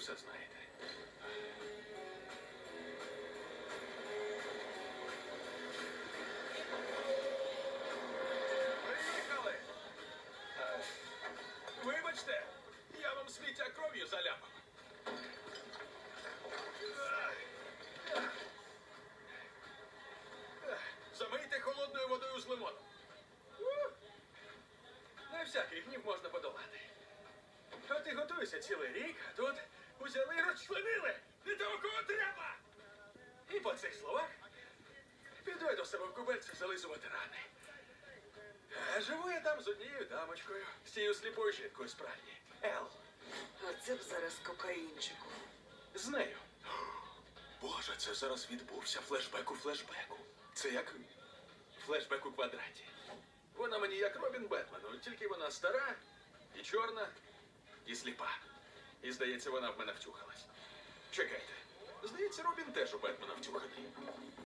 все знаєте. Приїхали! Вибачте, я вам сміття кров'ю заляпав. Замийте холодною водою з лимоном. Не всякий гнів можна подолати. А ти готуєшся цілий рік, а тут узяли і розчленили. Не того, кого треба. І по цих словах піду я до себе в кубельце зализувати рани. А живу я там з однією дамочкою, з цією сліпою жінкою з пральні. Ел. Оце б зараз кокаїнчику. З нею. Боже, це зараз відбувся флешбек у флешбеку. Це як флешбек у квадраті. Вона мені як Робін Бетмен, ну, тільки вона стара і чорна, і сліпа. І здається, вона в мене втюхалась. Чекайте. Здається, Робін теж у Бетмена втюханий.